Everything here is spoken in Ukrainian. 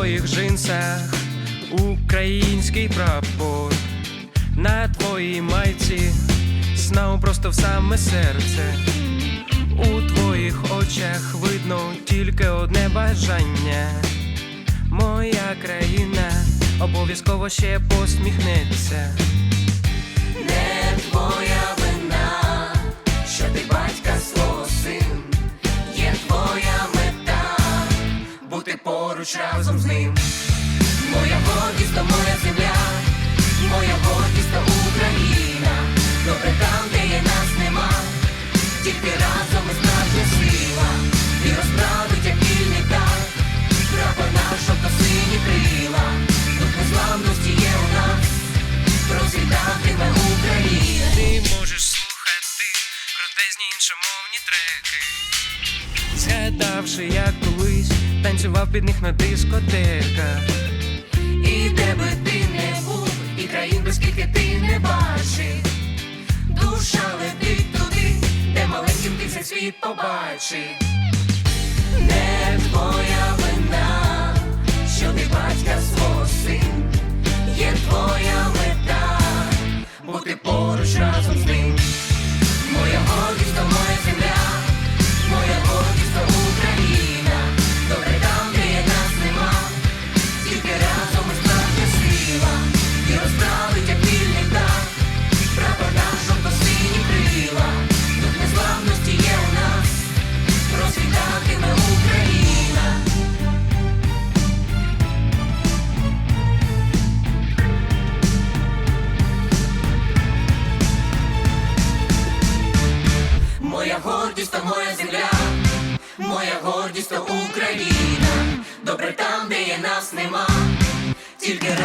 твоїх джинсах український прапор, на твоїй майці снав просто в саме серце. У твоїх очах видно тільки одне бажання. Моя країна обов'язково ще посміхнеться. Не твоя поруч разом з ним. Моя гордість то моя земля, моя гордість то Україна. Добре там, де є нас нема, тільки разом ми справжня сила, і розправить як вільний птах, прапор наш жовто-сині крила, тут незламності є у нас, розвітатиме Україна. Ти можеш слухати крутезні іншомовні треки. Згадавши, як колись танцював під них на дискотеках. І де би ти не був, і країн би скільки ти не бачив, душа летить туди, де маленьким ти цей світ побачить. Не твоя Моя гордість то моя земля. Моя гордість то Україна. Добре там, де є нас нема. Тільки ми